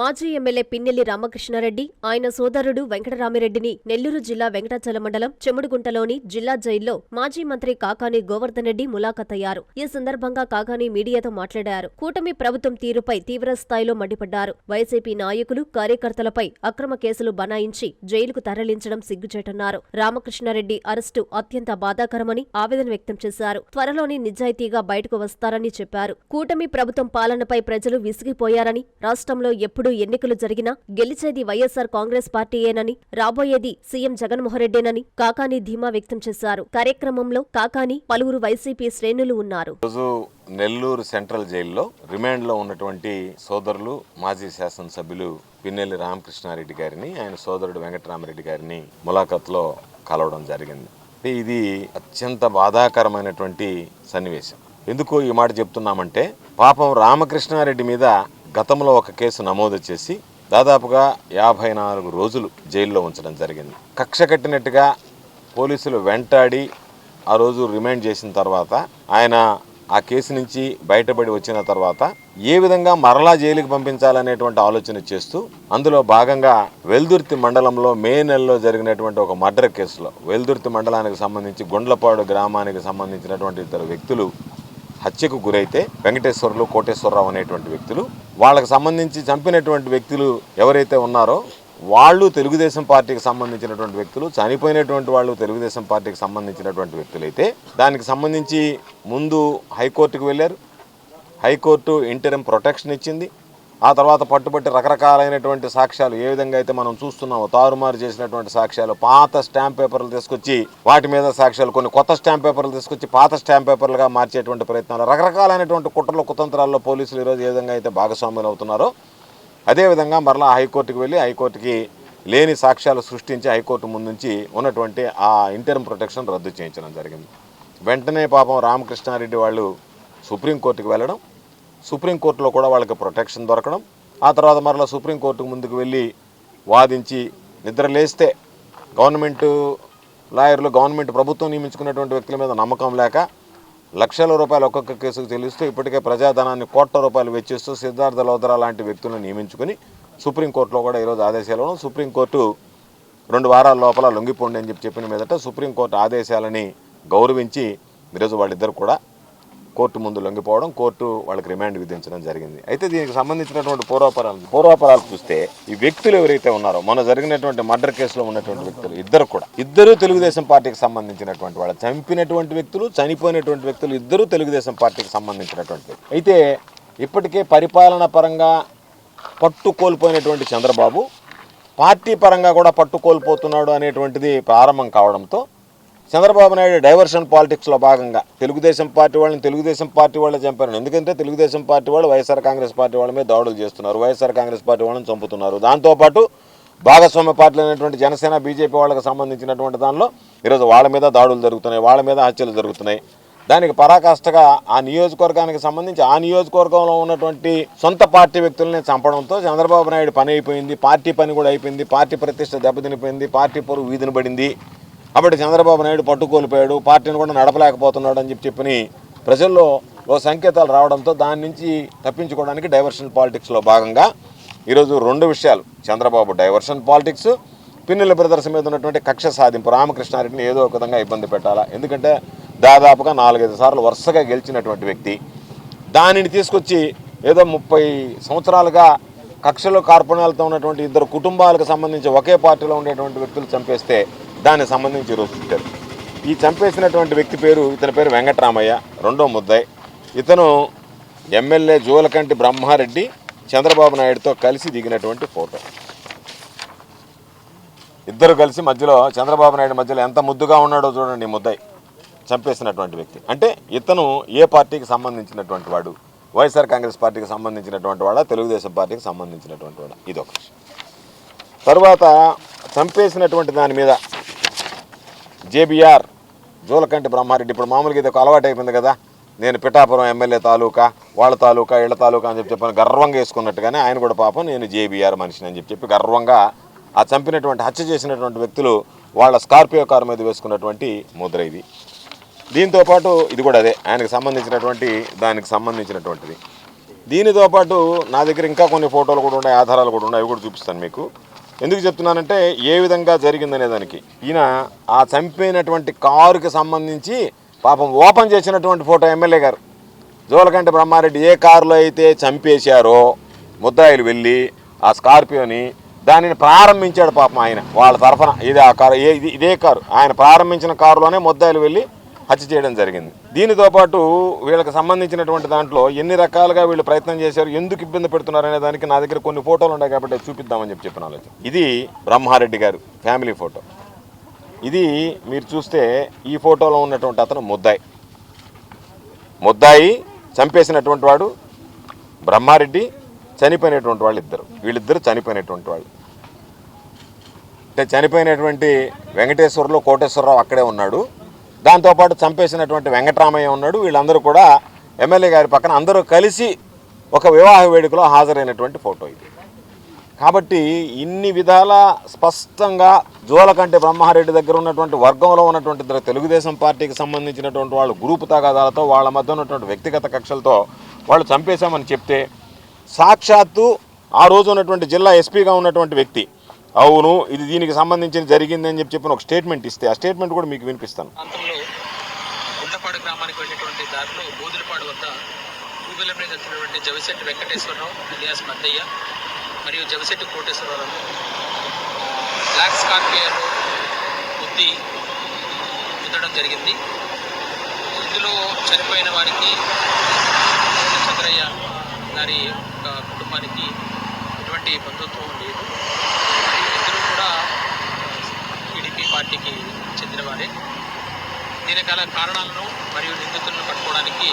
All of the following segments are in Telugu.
మాజీ ఎమ్మెల్యే పిన్నెల్లి రామకృష్ణారెడ్డి ఆయన సోదరుడు వెంకటరామిరెడ్డిని నెల్లూరు జిల్లా వెంకటాచల మండలం చెముడుగుంటలోని జిల్లా జైల్లో మాజీ మంత్రి కాకాని గోవర్ధన్ రెడ్డి ములాఖతయ్యారు ఈ సందర్భంగా కాకాని మీడియాతో మాట్లాడారు. కూటమి ప్రభుత్వం తీరుపై తీవ్ర స్థాయిలో మండిపడ్డారు. వైసీపీ నాయకులు కార్యకర్తలపై అక్రమ కేసులు బనాయించి జైలుకు తరలించడం సిగ్గుచేటన్నారు. రామకృష్ణారెడ్డి అరెస్టు అత్యంత బాధాకరమని ఆవేదన వ్యక్తం చేశారు. త్వరలోనే నిజాయితీగా బయటకు వస్తారని చెప్పారు. కూటమి ప్రభుత్వం పాలనపై ప్రజలు విసిగిపోయారని రాష్ట్రంలో ఎప్పుడు ఎన్నికలు జరిగినా గెలిచేది వైఎస్సార్ కాంగ్రెస్ పార్టీయేనని రాబోయేది సీఎం జగన్మోహన్రెడ్డేనని కాకాని ధీమా వ్యక్తం చేశారు. కార్యక్రమంలో కాకాని పలువురు వైసీపీ శ్రేణులు ఉన్నారు. రోజు నెల్లూరు సెంట్రల్ జైల్లో రిమాండ్లో ఉన్నటువంటి సోదరులు మాజీ శాసనసభ్యులు పిన్నెల్లి రామకృష్ణారెడ్డి గారిని ఆయన సోదరుడు వెంకటరామరెడ్డి గారిని ములాఖత్లో కలవడం జరిగింది. ఇది అత్యంత బాధాకరమైనటువంటి సన్నివేశం. ఎందుకు ఈ మాట చెప్తున్నామంటే పాపం రామకృష్ణారెడ్డి మీద గతంలో ఒక కేసు నమోదు చేసి దాదాపుగా యాభై నాలుగు రోజులు జైల్లో ఉంచడం జరిగింది. కక్ష కట్టినట్టుగా పోలీసులు వెంటాడి ఆ రోజు రిమైండ్ చేసిన తర్వాత ఆయన ఆ కేసు నుంచి బయటపడి వచ్చిన తర్వాత ఏ విధంగా మరలా జైలుకి పంపించాలనేటువంటి ఆలోచన చేస్తూ అందులో భాగంగా వెల్దుర్తి మండలంలో మే నెలలో జరిగినటువంటి ఒక మర్డర్ కేసులో వెల్దుర్తి మండలానికి సంబంధించి గుండ్లపాడు గ్రామానికి సంబంధించినటువంటి ఇద్దరు వ్యక్తులు హత్యకు గురైతే వెంకటేశ్వర్లు కోటేశ్వరరావు అనేటువంటి వ్యక్తులు వాళ్ళకి సంబంధించి చంపినటువంటి వ్యక్తులు ఎవరైతే ఉన్నారో వాళ్ళు తెలుగుదేశం పార్టీకి సంబంధించినటువంటి వ్యక్తులు చనిపోయినటువంటి వాళ్ళు తెలుగుదేశం పార్టీకి సంబంధించినటువంటి వ్యక్తులైతే దానికి సంబంధించి ముందు హైకోర్టుకు వెళ్ళారు. హైకోర్టు ఇంటరం ప్రొటెక్షన్ ఇచ్చింది. ఆ తర్వాత పట్టుబట్టి రకరకాలైనటువంటి సాక్ష్యాలు ఏ విధంగా అయితే మనం చూస్తున్నామో తారుమారు చేసినటువంటి సాక్ష్యాలు పాత స్టాంప్ పేపర్లు తీసుకొచ్చి వాటి మీద సాక్ష్యాలు కొన్ని కొత్త స్టాంప్ పేపర్లు తీసుకొచ్చి పాత స్టాంప్ పేపర్లుగా మార్చేటువంటి ప్రయత్నాలు రకరకాలైనటువంటి కుట్రలు కుతంత్రాల్లో పోలీసులు ఈరోజు ఏ విధంగా అయితే భాగస్వాములు అవుతున్నారో అదేవిధంగా మరలా హైకోర్టుకి వెళ్ళి హైకోర్టుకి లేని సాక్ష్యాలు సృష్టించి హైకోర్టు ముందుంచి ఉన్నటువంటి ఆ ఇంటర్మ్ ప్రొటెక్షన్ రద్దు చేయించడం జరిగింది. వెంటనే పాపం రామకృష్ణారెడ్డి వాళ్ళు సుప్రీంకోర్టుకు వెళ్ళడం సుప్రీంకోర్టులో కూడా వాళ్ళకి ప్రొటెక్షన్ దొరకడం ఆ తర్వాత మరలా సుప్రీంకోర్టుకు ముందుకు వెళ్ళి వాదించి నిద్ర లేస్తే గవర్నమెంట్ లాయర్లు గవర్నమెంట్ ప్రభుత్వం నియమించుకున్నటువంటి వ్యక్తుల మీద నమ్మకం లేక లక్షల రూపాయలు ఒక్కొక్క కేసుకు చెల్లిస్తూ ఇప్పటికే ప్రజాధనాన్ని కోట్ల రూపాయలు వెచ్చిస్తూ సిద్ధార్థ లోదరా లాంటి వ్యక్తులను నియమించుకుని సుప్రీంకోర్టులో కూడా ఈరోజు ఆదేశాలు ఇవ్వడం. సుప్రీంకోర్టు రెండు వారాల లోపల లొంగిపోండి అని చెప్పి చెప్పిన మీదట సుప్రీంకోర్టు ఆదేశాలని గౌరవించి ఈరోజు వాళ్ళిద్దరు కూడా కోర్టు ముందు లొంగిపోవడం కోర్టు వాళ్ళకి రిమాండ్ విధించడం జరిగింది. అయితే దీనికి సంబంధించినటువంటి పూర్వాపరాలు పూర్వాపరాలు చూస్తే ఈ వ్యక్తులు ఎవరైతే ఉన్నారో మొన్న జరిగినటువంటి మర్డర్ కేసులో ఉన్నటువంటి వ్యక్తులు ఇద్దరు కూడా. ఇద్దరు తెలుగుదేశం పార్టీకి సంబంధించినటువంటి వాళ్ళు. చంపినటువంటి వ్యక్తులు చనిపోయినటువంటి వ్యక్తులు ఇద్దరు తెలుగుదేశం పార్టీకి సంబంధించినటువంటి అయితే ఇప్పటికే పరిపాలన పరంగా పట్టు కోల్పోయినటువంటి చంద్రబాబు పార్టీ పరంగా కూడా పట్టు కోల్పోతున్నాడు అనేటువంటిది ప్రారంభం కావడంతో చంద్రబాబు నాయుడు డైవర్షన్ పాలిటిక్స్లో భాగంగా తెలుగుదేశం పార్టీ వాళ్ళని తెలుగుదేశం పార్టీ వాళ్ళే చంపారు. ఎందుకంటే తెలుగుదేశం పార్టీ వాళ్ళు వైఎస్ఆర్ కాంగ్రెస్ పార్టీ వాళ్ళ మీద దాడులు చేస్తున్నారు. వైఎస్ఆర్ కాంగ్రెస్ పార్టీ వాళ్ళని చంపుతున్నారు. దాంతోపాటు భాగస్వామ్య పార్టీలు అయినటువంటి జనసేన బీజేపీ వాళ్ళకి సంబంధించినటువంటి దానిలో ఈరోజు వాళ్ళ మీద దాడులు జరుగుతున్నాయి వాళ్ళ మీద హత్యలు జరుగుతున్నాయి. దానికి పరాకాష్ఠగా ఆ నియోజకవర్గానికి సంబంధించి ఆ నియోజకవర్గంలో ఉన్నటువంటి సొంత పార్టీ వ్యక్తుల్ని చంపడంతో చంద్రబాబు నాయుడు పని అయిపోయింది పార్టీ పని కూడా అయిపోయింది పార్టీ ప్రతిష్ట దెబ్బతినిపోయింది పార్టీ పొరుగు వీధిని పడింది. అప్పటి చంద్రబాబు నాయుడు పట్టుకోల్పోయాడు పార్టీని కూడా నడపలేకపోతున్నాడు అని చెప్పి చెప్పని ప్రజల్లో ఓ సంకేతాలు రావడంతో దాని నుంచి తప్పించుకోవడానికి డైవర్షన్ పాలిటిక్స్లో భాగంగా ఈరోజు రెండు విషయాలు. Chandrababu diversion politics Pinnelli brothers మీద ఉన్నటువంటి కక్ష సాధింపు. రామకృష్ణారెడ్డిని ఏదో ఒక విధంగా ఇబ్బంది పెట్టాలా? ఎందుకంటే దాదాపుగా నాలుగైదు సార్లు వరుసగా గెలిచినటువంటి వ్యక్తి. దానిని తీసుకొచ్చి ఏదో ముప్పై సంవత్సరాలుగా కక్షలు కార్పణ్యాలతో ఉన్నటువంటి ఇద్దరు కుటుంబాలకు సంబంధించి ఒకే పార్టీలో ఉండేటువంటి వ్యక్తులు చంపేస్తే దానికి సంబంధించి ఈరోజు చుట్టారు ఈ చంపేసినటువంటి వ్యక్తి పేరు ఇతని పేరు వెంకటరామయ్య రెండో ముద్దాయి. ఇతను ఎమ్మెల్యే జూలకంటి బ్రహ్మారెడ్డి చంద్రబాబు నాయుడుతో కలిసి దిగినటువంటి ఫోటో. ఇద్దరు కలిసి మధ్యలో చంద్రబాబు నాయుడు మధ్యలో ఎంత ముద్దుగా ఉన్నాడో చూడండి ముద్దాయి. చంపేసినటువంటి వ్యక్తి. అంటే ఇతను ఏ పార్టీకి సంబంధించినటువంటి వాడు? వైఎస్ఆర్ కాంగ్రెస్ పార్టీకి సంబంధించినటువంటి వాడా? తెలుగుదేశం పార్టీకి సంబంధించినటువంటి వాడా? ఇది ఒక తర్వాత చంపేసినటువంటి దాని మీద జేబీఆర్ జూలకంటి బ్రహ్మారెడ్డి ఇప్పుడు మామూలుగా ఇది ఒక అలవాటు అయిపోయింది కదా. నేను పిఠాపురం ఎమ్మెల్యే తాలూకా వాళ్ళ తాలూకా ఇళ్ళ తాలూకా అని చెప్పి చెప్పాను గర్వంగా వేసుకున్నట్టుగానే ఆయన కూడా పాపం నేను జేబీఆర్ మనిషిని అని చెప్పి చెప్పి గర్వంగా ఆ చంపినటువంటి హత్య చేసినటువంటి వ్యక్తులు వాళ్ళ స్కార్పియో కారు మీద వేసుకున్నటువంటి ముద్ర ఇది. దీంతో పాటు ఇది కూడా అదే ఆయనకు సంబంధించినటువంటి దానికి సంబంధించినటువంటిది. దీనితో పాటు నా దగ్గర ఇంకా కొన్ని ఫోటోలు కూడా ఉన్నాయి ఆధారాలు కూడా ఉన్నాయి అవి కూడా చూపిస్తాను మీకు. ఎందుకు చెప్తున్నానంటే ఏ విధంగా జరిగిందనే దానికి. ఈయన ఆ చంపినటువంటి కారుకి సంబంధించి పాపం ఓపెన్ చేసినటువంటి ఫోటో ఎమ్మెల్యే గారు. జోలకంటి బ్రహ్మారెడ్డి ఏ కారులో అయితే చంపేశారో ముద్దాయిలు వెళ్ళి ఆ స్కార్పియోని దానిని ప్రారంభించాడు పాపం ఆయన వాళ్ళ తరఫున. ఇది ఆ కారు ఏ- ఇది ఇదే కారు. ఆయన ప్రారంభించిన కారులోనే ముద్దాయిలు వెళ్ళి హత్య చేయడం జరిగింది. దీనితో పాటు వీళ్ళకి సంబంధించినటువంటి దాంట్లో ఎన్ని రకాలుగా వీళ్ళు ప్రయత్నం చేశారు ఎందుకు ఇబ్బంది పెడుతున్నారు అనే దానికి నా దగ్గర కొన్ని ఫోటోలు ఉన్నాయి కాబట్టి చూపిద్దామని చెప్పి చెప్పిన ఆలోచన. ఇది బ్రహ్మారెడ్డి గారు ఫ్యామిలీ ఫోటో. ఇది మీరు చూస్తే ఈ ఫోటోలో ఉన్నటువంటి అతను ముద్దాయి. ముద్దాయి చంపేసినటువంటి వాడు బ్రహ్మారెడ్డి చనిపోయినటువంటి వాళ్ళు ఇద్దరు. వీళ్ళిద్దరు చనిపోయినటువంటి వాళ్ళు. అంటే చనిపోయినటువంటి వెంకటేశ్వరరావు కోటేశ్వరరావు అక్కడే ఉన్నాడు. దాంతోపాటు చంపేసినటువంటి వెంకటరామయ్య ఉన్నాడు. వీళ్ళందరూ కూడా ఎమ్మెల్యే గారి పక్కన అందరూ కలిసి ఒక వివాహ వేడుకలో హాజరైనటువంటి ఫోటో ఇది. కాబట్టి ఇన్ని విధాల స్పష్టంగా జోలకంటి బ్రహ్మారెడ్డి దగ్గర ఉన్నటువంటి వర్గంలో ఉన్నటువంటి ఇద్దరు తెలుగుదేశం పార్టీకి సంబంధించినటువంటి వాళ్ళు గ్రూపు తగాదాలతో వాళ్ళ మధ్య ఉన్నటువంటి వ్యక్తిగత కక్షలతో వాళ్ళు చంపేశామని చెప్తే సాక్షాత్తు ఆ రోజు ఉన్నటువంటి జిల్లా ఎస్పీగా ఉన్నటువంటి వ్యక్తి అవును ఇది దీనికి సంబంధించి జరిగిందని చెప్పి చెప్పిన ఒక స్టేట్మెంట్ ఇస్తే ఆ స్టేట్మెంట్ కూడా మీకు వినిపిస్తాను. ప్రాంతంలో గుంటపాడు గ్రామానికి వెళ్ళేటువంటి దారిలో బూదులపాడు వద్ద టూ వీలర్ మీద వచ్చినటువంటి జవిశెట్టి వెంకటేశ్వరరావు అలియాస్ మద్దయ్య మరియు జవిశెట్టి కోటేశ్వరరావు. బ్లాక్ స్కార్పియర్లో బుద్ధి గుద్దడం జరిగింది. ఇందులో చనిపోయిన వారికి చంద్రయ్య గారి యొక్క కుటుంబానికి ఎటువంటి బంధుత్వం లేదు మరియు ఇద్దరు కూడా టీడీపీ పార్టీకి చెందినవారే దీనికాల కారణాలను మరియు నిందితులను పట్టుకోవడానికి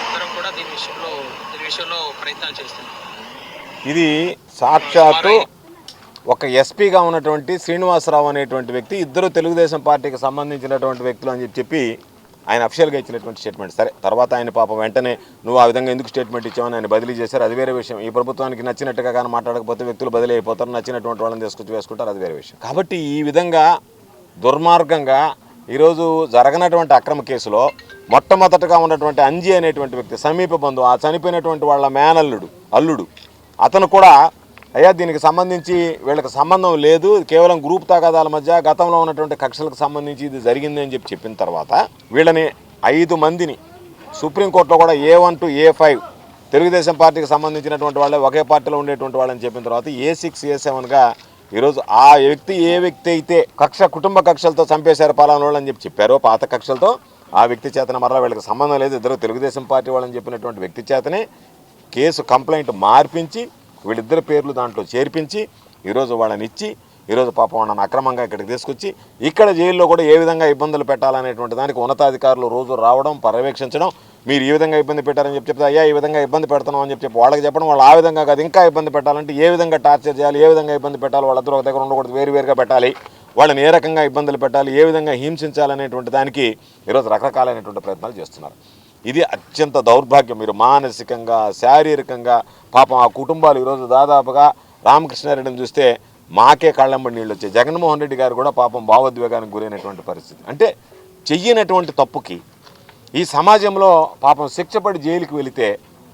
అందరం కూడా దీని విషయంలో దీని విషయంలో ప్రయత్నాలు చేస్తున్నాం. ఇది సాక్షాత్తు ఒక ఎస్పీగా ఉన్నటువంటి శ్రీనివాసరావు అనేటువంటి వ్యక్తి ఇద్దరు తెలుగుదేశం పార్టీకి సంబంధించినటువంటి వ్యక్తులు అని చెప్పి ఆయన అఫీషియల్గా ఇచ్చినటువంటి స్టేట్మెంట్ సరే తర్వాత ఆయన పాపం వెంటనే నువ్వు ఆ విధంగా ఎందుకు స్టేట్మెంట్ ఇచ్చావని ఆయన బదిలీ చేశారు. అది వేరే విషయం. ఈ ప్రభుత్వానికి నచ్చినట్టుగా కానీ మాట్లాడకపోతే వ్యక్తులు బదిలీ అయిపోతారు. నచ్చినటువంటి వాళ్ళని తీసుకొచ్చి వేసుకుంటారు. అది వేరే విషయం. కాబట్టి ఈ విధంగా దుర్మార్గంగా ఈరోజు జరగనటువంటి అక్రమ కేసులో మొట్టమొదటగా ఉన్నటువంటి అంజీ అనేటువంటి వ్యక్తి సమీప బంధువు ఆ చనిపోయినటువంటి వాళ్ళ మేనల్లుడు అల్లుడు అతను కూడా అయ్యా దీనికి సంబంధించి వీళ్ళకి సంబంధం లేదు. కేవలం గ్రూప్ తాగాదాల మధ్య గతంలో ఉన్నటువంటి కక్షలకు సంబంధించి ఇది జరిగింది అని చెప్పి చెప్పిన తర్వాత వీళ్ళని ఐదు మందిని సుప్రీంకోర్టులో కూడా A one two A five Telugudesam పార్టీకి సంబంధించినటువంటి వాళ్ళే ఒకే పార్టీలో ఉండేటువంటి వాళ్ళని చెప్పిన తర్వాత ఏ సిక్స్ ఏ సెవెన్గా ఈరోజు ఆ వ్యక్తి ఏ వ్యక్తి అయితే కక్ష కుటుంబ కక్షలతో చంపేశారు పాలన వాళ్ళు అని చెప్పి చెప్పారో పాత కక్షలతో ఆ వ్యక్తి చేతన మరలా వీళ్ళకి సంబంధం లేదు. ఇద్దరు తెలుగుదేశం పార్టీ వాళ్ళని చెప్పినటువంటి వ్యక్తి చేతనే కేసు కంప్లైంట్ మార్పించి వీళ్ళిద్దరి పేర్లు దాంట్లో చేర్పించి ఈరోజు వాళ్ళని ఇచ్చి ఈరోజు పాపం వాళ్ళని అక్రమంగా ఇక్కడికి తీసుకొచ్చి ఇక్కడ జైల్లో కూడా ఏ విధంగా ఇబ్బందులు పెట్టాలనేటువంటి దానికి ఉన్నతాధికారులు రోజు రావడం పర్యవేక్షించడం మీరు ఈ విధంగా ఇబ్బంది పెట్టారని చెప్పి చెప్తే అయ్యా ఈ విధంగా ఇబ్బంది పెడుతున్నాం అని చెప్పి చెప్పి వాళ్ళకి చెప్పడం వాళ్ళు ఆ విధంగా కాదు ఇంకా ఇబ్బంది పెట్టాలంటే ఏ విధంగా టార్చర్ చేయాలి ఏ విధంగా ఇబ్బంది పెట్టాలి వాళ్ళందరూ ఒక దగ్గర ఉండకూడదు వేరు వేరుగా పెట్టాలి. వాళ్ళని ఏ రకంగా ఇబ్బందులు పెట్టాలి ఏ విధంగా హింసించాలనేటువంటి దానికి ఈరోజు రకరకాలైనటువంటి ప్రయత్నాలు చేస్తున్నారు. ఇది అత్యంత దౌర్భాగ్యం. మీరు మానసికంగా శారీరకంగా పాపం ఆ కుటుంబాలు ఈరోజు దాదాపుగా రామకృష్ణారెడ్డిని చూస్తే మాకే కళ్ళంబడి నీళ్ళు వచ్చాయి. జగన్మోహన్ రెడ్డి గారు కూడా పాపం భావోద్వేగానికి గురైనటువంటి పరిస్థితి. అంటే చెయ్యనటువంటి తప్పుకి ఈ సమాజంలో పాపం శిక్షపడి జైలుకి వెళితే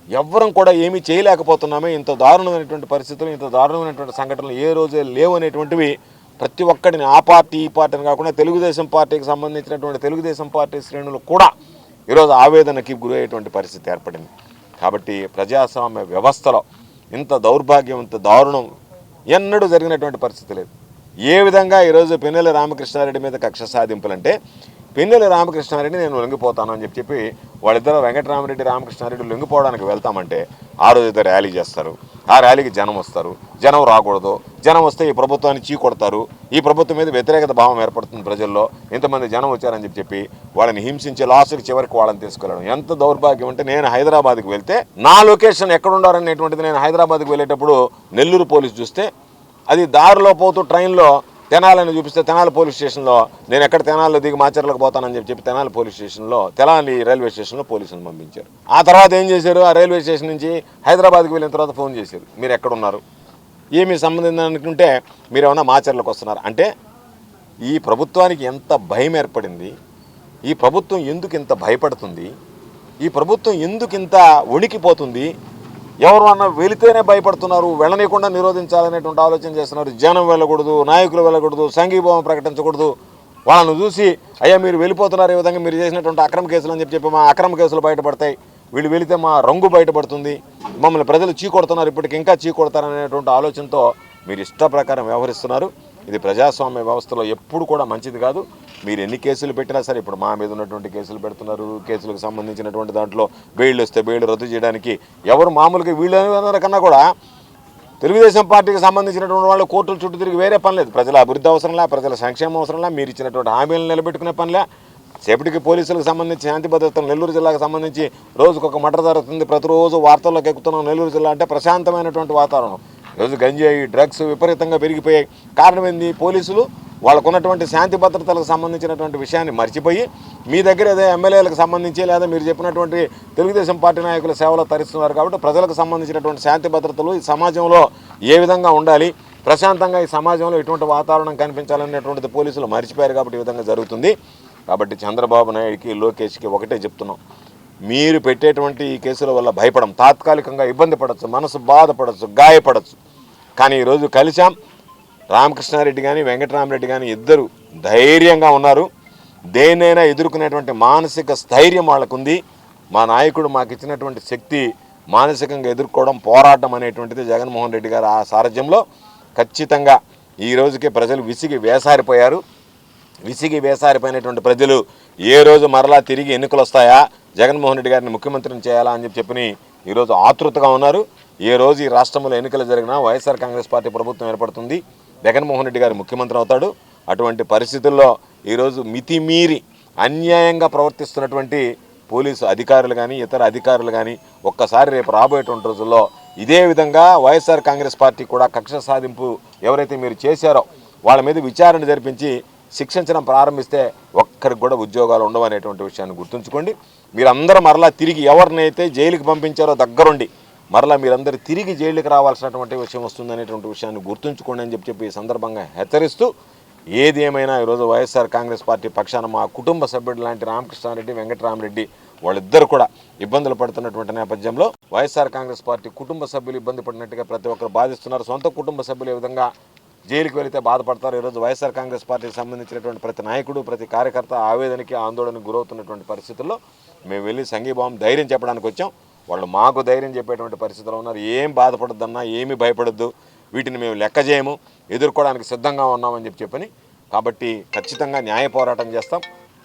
ఎవ్వరం కూడా ఏమీ చేయలేకపోతున్నామే. ఇంత దారుణమైనటువంటి పరిస్థితులు ఇంత దారుణమైనటువంటి సంఘటనలు ఏ రోజే లేవు అనేటువంటివి ప్రతి ఒక్కడిని ఆ పార్టీ ఈ పార్టీని కాకుండా తెలుగుదేశం పార్టీకి సంబంధించినటువంటి తెలుగుదేశం పార్టీ శ్రేణులు కూడా ఈరోజు ఆవేదనకి గురయ్యేటువంటి పరిస్థితి ఏర్పడింది. కాబట్టి ప్రజాస్వామ్య వ్యవస్థలో ఇంత దౌర్భాగ్యం ఇంత దారుణం ఎన్నడూ జరిగినటువంటి పరిస్థితి లేదు. ఏ విధంగా ఈరోజు పిన్నెల రామకృష్ణారెడ్డి మీద కక్ష సాధింపులంటే పిన్నెల రామకృష్ణారెడ్డి నేను లొంగిపోతాను అని చెప్పి చెప్పి వాళ్ళిద్దరు వెంకటరామరెడ్డి రామకృష్ణారెడ్డి లొంగిపోవడానికి వెళ్తామంటే ఆ రోజు ఇద్దరు ర్యాలీ చేస్తారు. ఆ ర్యాలీకి జనం వస్తారు. జనం రాకూడదు. జనం వస్తే ఈ ప్రభుత్వాన్ని చీ కొడతారు ఈ ప్రభుత్వం మీద వ్యతిరేకత భావం ఏర్పడుతుంది ప్రజల్లో. ఇంతమంది జనం వచ్చారని చెప్పి చెప్పి వాళ్ళని హింసించే లాస్ట్కి చివరికి వాళ్ళని తీసుకెళ్ళడం. ఎంత దౌర్భాగ్యం అంటే నేను హైదరాబాద్కి వెళ్తే నా లొకేషన్ ఎక్కడుండాలనేటువంటిది నేను హైదరాబాద్కి వెళ్ళేటప్పుడు నెల్లూరు పోలీస్ చూస్తే అది దారిలో పోతూ ట్రైన్లో తెనాలని చూపిస్తే తెనాలి పోలీస్ స్టేషన్లో నేను ఎక్కడ తెనాలిలో దిగి మాచర్లకు పోతానని చెప్పి చెప్పి తెనాలి పోలీస్ స్టేషన్లో తెనాలి రైల్వే స్టేషన్లో పోలీసులు పంపించారు. ఆ తర్వాత ఏం చేశారు? ఆ రైల్వే స్టేషన్ నుంచి హైదరాబాద్కి వెళ్ళిన తర్వాత ఫోన్ చేశారు. మీరు ఎక్కడున్నారు? ఏమి సంబంధించి అనుకుంటే మీరు ఏమైనా మాచర్లకు వస్తున్నారు. అంటే ఈ ప్రభుత్వానికి ఎంత భయం ఏర్పడింది ఈ ప్రభుత్వం ఎందుకు ఇంత భయపడుతుంది ఈ ప్రభుత్వం ఎందుకు ఇంత వణికిపోతుంది ఎవరు వెళితేనే భయపడుతున్నారు వెళ్ళనీయకుండా నిరోధించాలనేటువంటి ఆలోచన చేస్తున్నారు జనం వెళ్ళకూడదు నాయకులు వెళ్ళకూడదు సంఘీభావం ప్రకటించకూడదు వాళ్ళను చూసి అయ్యా మీరు వెళ్ళిపోతున్నారు ఈ విధంగా మీరు చేసినటువంటి అక్రమ కేసులు అని చెప్పి చెప్పి మా అక్రమ కేసులు బయటపడతాయి. వీళ్ళు వెళితే మా రంగు బయటపడుతుంది. మమ్మల్ని ప్రజలు చీకొడుతున్నారు ఇప్పటికి ఇంకా చీకొడతారనేటువంటి ఆలోచనతో మీరు ఇష్ట ప్రకారం వ్యవహరిస్తున్నారు. ఇది ప్రజాస్వామ్య వ్యవస్థలో ఎప్పుడు కూడా మంచిది కాదు. మీరు ఎన్ని కేసులు పెట్టినా సరే ఇప్పుడు మా మీద ఉన్నటువంటి కేసులు పెడుతున్నారు. కేసులకు సంబంధించినటువంటి దాంట్లో బెయిల్ వస్తే బెయిల్ రద్దు చేయడానికి ఎవరు మామూలుగా వీళ్ళు కన్నా కూడా తెలుగుదేశం పార్టీకి సంబంధించినటువంటి వాళ్ళు కోర్టుల చుట్టూ తిరిగి వేరే పని లేదు ప్రజల అభివృద్ధి అవసరంలా ప్రజల సంక్షేమం అవసరంలా మీరు ఇచ్చినటువంటి హామీలను నిలబెట్టుకునే పనిలే సేపటికి పోలీసులకు సంబంధించి శాంతి భద్రతలు నెల్లూరు జిల్లాకు సంబంధించి రోజుకు ఒక మటర్ జరుగుతుంది ప్రతిరోజు వార్తల్లోకి ఎక్కుతున్నాం నెల్లూరు జిల్లా అంటే ప్రశాంతమైనటువంటి వాతావరణం. ఈరోజు గంజాయి డ్రగ్స్ విపరీతంగా పెరిగిపోయాయి. కారణం ఏంది? పోలీసులు వాళ్ళకున్నటువంటి శాంతి భద్రతలకు సంబంధించినటువంటి విషయాన్ని మర్చిపోయి మీ దగ్గర ఏదో ఎమ్మెల్యేలకు సంబంధించి లేదా మీరు చెప్పినటువంటి తెలుగుదేశం పార్టీ నాయకుల సేవలు తరిస్తున్నారు కాబట్టి ప్రజలకు సంబంధించినటువంటి శాంతి భద్రతలు ఈ సమాజంలో ఏ విధంగా ఉండాలి? ప్రశాంతంగా ఈ సమాజంలో ఎటువంటి వాతావరణం కనిపించాలనేటువంటిది పోలీసులు మర్చిపోయారు కాబట్టి ఈ విధంగా జరుగుతుంది. కాబట్టి చంద్రబాబు నాయుడికి లోకేష్కి ఒకటే చెప్తున్నాం. మీరు పెట్టేటువంటి ఈ కేసుల వల్ల భయపడం తాత్కాలికంగా ఇబ్బంది పడవచ్చు మనసు బాధపడచ్చు గాయపడచ్చు. కానీ ఈరోజు కలిశాం. రామకృష్ణారెడ్డి కానీ వెంకటరామరెడ్డి కానీ ఇద్దరు ధైర్యంగా ఉన్నారు. దేనైనా ఎదుర్కొనేటువంటి మానసిక స్థైర్యం వాళ్ళకుంది. మా నాయకుడు మాకు ఇచ్చినటువంటి శక్తి మానసికంగా ఎదుర్కోవడం పోరాటం అనేటువంటిది జగన్మోహన్ రెడ్డి గారు ఆ సారథ్యంలో ఖచ్చితంగా ఈ రోజుకే ప్రజలు విసిగి వేసారిపోయారు. విసిగి వేసారిపోయినటువంటి ప్రజలు ఏ రోజు మరలా తిరిగి ఎన్నికలు వస్తాయా జగన్మోహన్ రెడ్డి గారిని ముఖ్యమంత్రిని చేయాలా అని చెప్పి చెప్పని ఈరోజు ఆతృతగా ఉన్నారు. ఏ రోజు ఈ రాష్ట్రంలో ఎన్నికలు జరిగినా వైఎస్ఆర్ కాంగ్రెస్ పార్టీ ప్రభుత్వం ఏర్పడుతుంది. జగన్మోహన్ రెడ్డి గారు ముఖ్యమంత్రి అవుతాడు. అటువంటి పరిస్థితుల్లో ఈరోజు మితిమీరి అన్యాయంగా ప్రవర్తిస్తున్నటువంటి పోలీసు అధికారులు కానీ ఇతర అధికారులు కానీ ఒక్కసారి రేపు రాబోయేటువంటి రోజుల్లో ఇదే విధంగా వైఎస్ఆర్ కాంగ్రెస్ పార్టీ కూడా కక్ష సాధింపు ఎవరైతే మీరు చేశారో వాళ్ళ మీద విచారణ జరిపించి శిక్షించడం ప్రారంభిస్తే ఒక్కరికి కూడా ఉద్యోగాలు ఉండవు అనేటువంటి విషయాన్ని గుర్తుంచుకోండి. మీరందరూ మరలా తిరిగి ఎవరినైతే జైలుకి పంపించారో దగ్గరుండి మరలా మీరందరూ తిరిగి జైలుకి రావాల్సినటువంటి విషయం వస్తుందనేటువంటి విషయాన్ని గుర్తుంచుకోండి అని చెప్పి చెప్పి ఈ సందర్భంగా హెచ్చరిస్తూ ఏది ఏమైనా ఈరోజు వైఎస్ఆర్ కాంగ్రెస్ పార్టీ పక్షాన మా కుటుంబ సభ్యుడు లాంటి రామకృష్ణారెడ్డి వెంకటరామరెడ్డి వాళ్ళిద్దరు కూడా ఇబ్బందులు పడుతున్నటువంటి నేపథ్యంలో వైఎస్ఆర్ కాంగ్రెస్ పార్టీ కుటుంబ సభ్యులు ఇబ్బంది పడినట్టుగా ప్రతి ఒక్కరు బాధిస్తున్నారు. సొంత కుటుంబ సభ్యులు ఏ విధంగా జైలుకి వెళితే బాధపడతారు. ఈరోజు వైఎస్ఆర్ కాంగ్రెస్ పార్టీకి సంబంధించినటువంటి ప్రతి నాయకుడు ప్రతి కార్యకర్త ఆవేదనకి ఆందోళనకి గురవుతున్నటువంటి పరిస్థితుల్లో మేము వెళ్ళి సంఘీభావం ధైర్యం చెప్పడానికి వచ్చాం. వాళ్ళు మాకు ధైర్యం చెప్పేటువంటి పరిస్థితిలో ఉన్నారు. ఏం బాధపడద్దన్నా ఏమీ భయపడద్దు. వీటిని మేము లెక్క చేయము. ఎదుర్కోవడానికి సిద్ధంగా ఉన్నామని చెప్పి చెప్పని. కాబట్టి ఖచ్చితంగా న్యాయ పోరాటం చేస్తాం.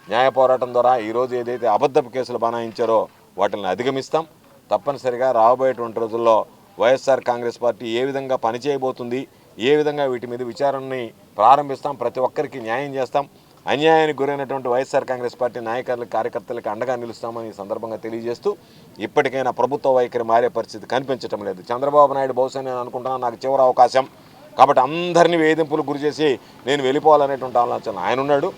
న్యాయ పోరాటం ద్వారా ఈరోజు ఏదైతే అబద్ధపు కేసులు బనాయించారో వాటిని అధిగమిస్తాం. తప్పనిసరిగా రాబోయేటువంటి రోజుల్లో వైఎస్ఆర్ కాంగ్రెస్ పార్టీ ఏ విధంగా పనిచేయబోతుంది ఏ విధంగా వీటి మీద విచారణని ప్రారంభిస్తాం ప్రతి ఒక్కరికి న్యాయం చేస్తాం అన్యాయానికి గురైనటువంటి వైఎస్ఆర్ కాంగ్రెస్ పార్టీ నాయకులకు కార్యకర్తలకు అండగా నిలుస్తామని సందర్భంగా తెలియజేస్తూ ఇప్పటికైనా ప్రభుత్వ వైఖరి మారే పరిస్థితి కనిపించటం లేదు. చంద్రబాబు నాయుడు బహుశా నేను అనుకుంటున్నాను నాకు చివరి అవకాశం. కాబట్టి అందరినీ వేధింపులు గురి చేసి నేను వెళ్ళిపోవాలనేటువంటి ఆలోచన ఆయన ఉన్నాడు.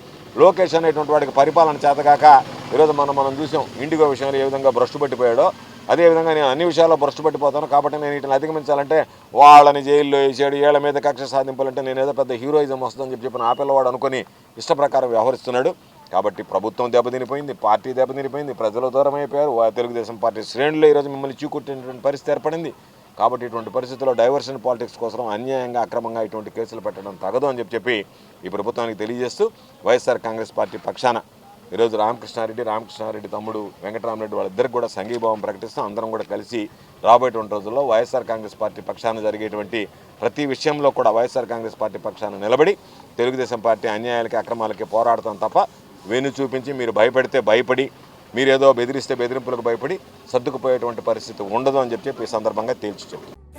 లోకేష్ అనేటువంటి వాడికి పరిపాలన చేతగాక ఈరోజు మనం మనం చూసాం ఇండిగో విషయంలో ఏ విధంగా భ్రష్టు పట్టిపోయాడో అదేవిధంగా నేను అన్ని విషయాల్లో భ్రష్టు పట్టిపోతాను. కాబట్టి నేను వీటిని అధిగమించాలంటే వాళ్ళని జైల్లో వేసాడు ఏళ్ళ మీద కక్ష సాధింపాలంటే నేను ఏదో పెద్ద హీరోయిజం వస్తుందని చెప్పి చెప్పిన ఆ పిల్లవాడు అనుకుని ఇష్టప్రకారం వ్యవహరిస్తున్నాడు. కాబట్టి ప్రభుత్వం దెబ్బతినిపోయింది పార్టీ దెబ్బతినిపోయింది ప్రజలు దూరం అయిపోయారు. తెలుగుదేశం పార్టీ శ్రేణులు ఈరోజు మిమ్మల్ని చీకుట్టినటువంటి పరిస్థితి ఏర్పడింది. కాబట్టి ఇటువంటి పరిస్థితుల్లో డైవర్షన్ పాలిటిక్స్ కోసం అన్యాయంగా అక్రమంగా ఇటువంటి కేసులు పెట్టడం తగదు అని చెప్పి చెప్పి ఈ ప్రభుత్వానికి తెలియజేస్తూ వైఎస్ఆర్ కాంగ్రెస్ పార్టీ పక్షాన ఈరోజు రామకృష్ణారెడ్డి రామకృష్ణారెడ్డి తమ్ముడు వెంకటరామరెడ్డి వాళ్ళిద్దరికి కూడా సంఘీభావం ప్రకటిస్తూ అందరం కూడా కలిసి రాబోయేటువంటి రోజుల్లో వైఎస్ఆర్ కాంగ్రెస్ పార్టీ పక్షాన జరిగేటువంటి ప్రతి విషయంలో కూడా వైఎస్ఆర్ కాంగ్రెస్ పార్టీ పక్షాన నిలబడి తెలుగుదేశం పార్టీ అన్యాయాలకి అక్రమాలకి పోరాడతాం తప్ప వెను చూపించి మీరు భయపడితే భయపడి మీరేదో బెదిరిస్తే బెదిరింపులకు భయపడి సర్దుకుపోయేటువంటి పరిస్థితి ఉండదు అని చెప్పి ఈ సందర్భంగా తేల్చి చెప్పారు